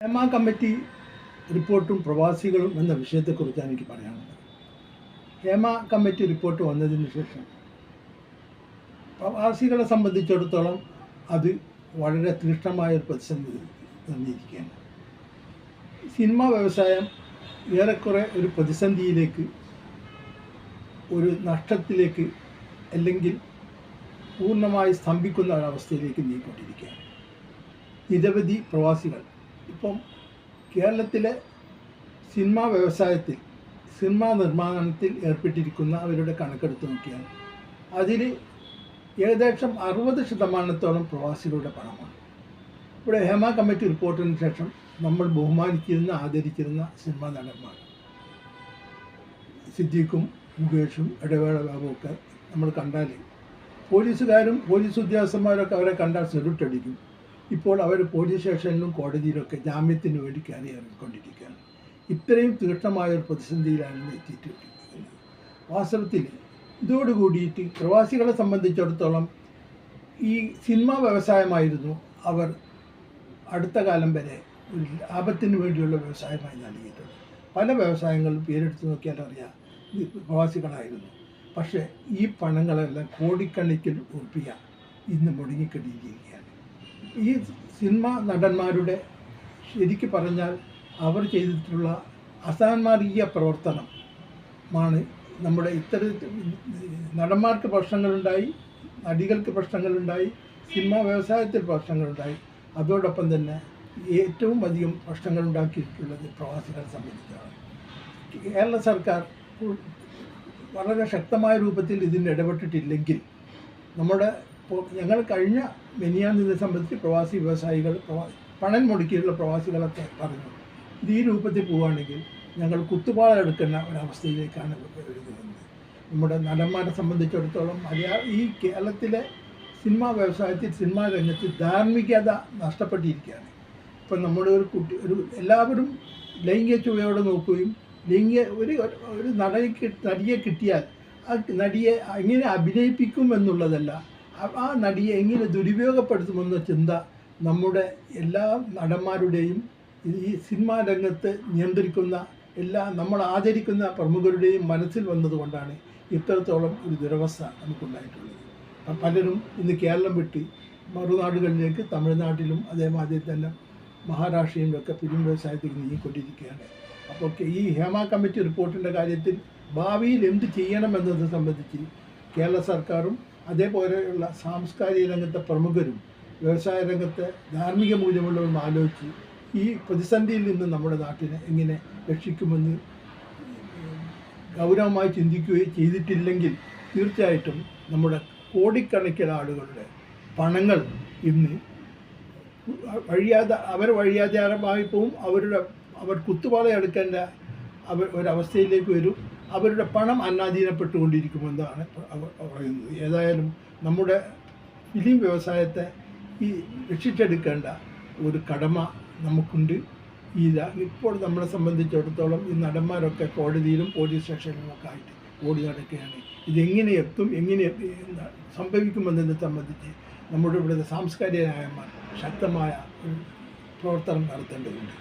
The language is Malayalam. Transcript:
ഹേമ കമ്മിറ്റി റിപ്പോർട്ടും പ്രവാസികളും എന്ന വിഷയത്തെക്കുറിച്ചാണ് എനിക്ക് പറയാനുള്ളത്. ഹേമ കമ്മിറ്റി റിപ്പോർട്ട് വന്നതിന് ശേഷം പ്രവാസികളെ സംബന്ധിച്ചിടത്തോളം അത് വളരെ തീക്ഷ്ണമായ ഒരു പ്രതിസന്ധി തന്നിരിക്കുകയാണ്. സിനിമാ വ്യവസായം ഏറെക്കുറെ ഒരു പ്രതിസന്ധിയിലേക്ക് ഒരു നഷ്ടത്തിലേക്ക് അല്ലെങ്കിൽ പൂർണമായി സ്തംഭിക്കുന്ന ഒരവസ്ഥയിലേക്ക് നീങ്ങിക്കൊണ്ടിരിക്കുകയാണ്. നിരവധി പ്രവാസികൾ ഇപ്പം കേരളത്തിലെ സിനിമാ വ്യവസായത്തിൽ സിനിമാ നിർമ്മാണത്തിൽ ഏർപ്പെട്ടിരിക്കുന്ന അവരുടെ കണക്കെടുത്ത് നോക്കിയാൽ അതിൽ ഏകദേശം അറുപത് ശതമാനത്തോളം പ്രവാസികളുടെ പണമാണ്. ഇവിടെ ഹേമ കമ്മിറ്റി റിപ്പോർട്ടിന് ശേഷം നമ്മൾ ബഹുമാനിക്കുന്ന ആദരിച്ചിരുന്ന സിനിമാ നടന്മാർ. സിദ്ദീഖും മുകേഷും ഇടവേള ബാബുവൊക്കെ നമ്മൾ കണ്ടാൽ പോലീസുകാരും പോലീസ് ഉദ്യോഗസ്ഥന്മാരൊക്കെ അവരെ കണ്ടാൽ സെലൂട്ടടിക്കും ഇപ്പോൾ അവർ പോലീസ് സ്റ്റേഷനിലും കോടതിയിലൊക്കെ ജാമ്യത്തിന് വേണ്ടി കയറി ഇറങ്ങിക്കൊണ്ടിരിക്കുകയാണ്. ഇത്രയും തീക്ഷ്ണമായ ഒരു പ്രതിസന്ധിയിലാണ് എത്തിയിട്ടിരിക്കുന്നത് വാസ്തവത്തിൽ ഇതോടുകൂടിയിട്ട് പ്രവാസികളെ സംബന്ധിച്ചിടത്തോളം ഈ സിനിമാ വ്യവസായമായിരുന്നു അവർ അടുത്ത കാലം വരെ ഒരു ലാഭത്തിന് വേണ്ടിയുള്ള വ്യവസായമായി നൽകിയിട്ടുണ്ട് പല വ്യവസായങ്ങളും പേരെടുത്ത് നോക്കിയാൽ അറിയാം പ്രവാസികളായിരുന്നു. പക്ഷേ ഈ പണങ്ങളെല്ലാം കോടിക്കണക്കിന് ഉറപ്പിക ഇന്ന് മുടങ്ങിക്കിട്ടിയിരിക്കുകയാണ് ഈ സിനിമ നടന്മാരുടെ ശരിക്ക് പറഞ്ഞാൽ അവർ ചെയ്തിട്ടുള്ള അസാന്മാർഗീയ പ്രവർത്തനമാണ് നമ്മുടെ ഇത്തരത്തിൽ നടന്മാർക്ക് പ്രശ്നങ്ങളുണ്ടായി നടികൾക്ക് പ്രശ്നങ്ങളുണ്ടായി സിനിമ വ്യവസായത്തിൽ പ്രശ്നങ്ങളുണ്ടായി. അതോടൊപ്പം തന്നെ ഏറ്റവും അധികം പ്രശ്നങ്ങൾ ഉണ്ടാക്കിയിട്ടുള്ളത് പ്രവാസികളെ സംബന്ധിച്ചാണ്. കേരള സർക്കാർ വളരെ ശക്തമായ രൂപത്തിൽ ഇതിന് ഇടപെട്ടിട്ടില്ലെങ്കിൽ നമ്മുടെ ഞങ്ങൾ കഴിഞ്ഞ മെനിയാന്നിനെ സംബന്ധിച്ച് പ്രവാസി വ്യവസായികൾ പ്രവാ പണം മുടക്കിയിട്ടുള്ള പ്രവാസികളൊക്കെ പറഞ്ഞു. ഇത് ഈ രൂപത്തിൽ പോവുകയാണെങ്കിൽ ഞങ്ങൾ കുത്തുപാള എടുക്കുന്ന ഒരവസ്ഥയിലേക്കാണ് വരുന്നത്. നമ്മുടെ നടന്മാരെ സംബന്ധിച്ചിടത്തോളം മലയാള ഈ കേരളത്തിലെ സിനിമാ വ്യവസായത്തിൽ സിനിമാ രംഗത്ത് ധാർമ്മികത നഷ്ടപ്പെട്ടിരിക്കുകയാണ്. ഇപ്പം നമ്മുടെ ഒരു കുട്ടി ഒരു എല്ലാവരും ലൈംഗിക ചുവയോടെ നോക്കുകയും ലൈംഗിക ഒരു ഒരു നടനെ നടിയെ കിട്ടിയാൽ ആ നടിയെ എങ്ങനെ അഭിനയിപ്പിക്കും എന്നുള്ളതല്ല ആ- നടിയെ എങ്ങനെ ദുരുപയോഗപ്പെടുത്തുമെന്ന ചിന്ത നമ്മുടെ എല്ലാ നടന്മാരുടെയും ഈ സിനിമാ രംഗത്ത് നിയന്ത്രിക്കുന്ന എല്ലാ നമ്മൾ ആദരിക്കുന്ന പ്രമുഖരുടെയും മനസ്സിൽ വന്നതുകൊണ്ടാണ് ഇത്രത്തോളം ഒരു ദുരവസ്ഥ നമുക്കുണ്ടായിട്ടുള്ളത്. പലരും ഇന്ന് കേരളം വിട്ട് മറുനാടുകളിലേക്ക് തമിഴ്നാട്ടിലും അതേമാതിരി തന്നെ മഹാരാഷ്ട്രയിലൊക്കെ ഫിലിം വ്യവസായത്തിൽ നീങ്ങിക്കൊണ്ടിരിക്കുകയാണ്. അപ്പോൾ ഈ ഹേമ കമ്മിറ്റി റിപ്പോർട്ടിന്റെ കാര്യത്തിൽ ഭാവിയിൽ എന്ത് ചെയ്യണമെന്നത് സംബന്ധിച്ച് കേരള സർക്കാരും അതേപോലെയുള്ള സാംസ്കാരിക രംഗത്തെ പ്രമുഖരും വ്യവസായ രംഗത്തെ ധാർമ്മിക മൂല്യമുള്ളവരും ആലോചിച്ച് ഈ പ്രതിസന്ധിയിൽ നിന്ന് നമ്മുടെ നാട്ടിനെ എങ്ങനെ രക്ഷിക്കുമെന്ന് ഗൗരവമായി ചിന്തിക്കുകയും ചെയ്തിട്ടില്ലെങ്കിൽ തീർച്ചയായിട്ടും നമ്മുടെ കോടിക്കണക്കിന് ആളുകളുടെ പണങ്ങൾ ഇന്ന് വഴിയാതെ അവർ വഴിയാധാരമായി പോവും അവരുടെ അവർ കുത്തുപാത എടുക്കേണ്ട അവർ ഒരവസ്ഥയിലേക്ക് വരും. അവരുടെ പണം അന്നാധീനപ്പെട്ടുകൊണ്ടിരിക്കുമെന്നാണ് പറയുന്നത്. ഏതായാലും നമ്മുടെ ഫിലിം വ്യവസായത്തെ ഈ രക്ഷിച്ചെടുക്കേണ്ട ഒരു കടമ നമുക്കുണ്ട്. ഈ ഇപ്പോൾ നമ്മളെ സംബന്ധിച്ചിടത്തോളം ഈ നടന്മാരൊക്കെ കോടതിയിലും പോലീസ് സ്റ്റേഷനിലുമൊക്കെ ആയിട്ട് ഓടി നടക്കുകയാണ്. ഇതെങ്ങനെ എത്തും എങ്ങനെ സംഭവിക്കുമെന്നതിനെ സംബന്ധിച്ച് നമ്മുടെ ഇവിടുത്തെ സാംസ്കാരികമായ ശക്തമായ പ്രവർത്തനം നടത്തേണ്ടതുണ്ട്.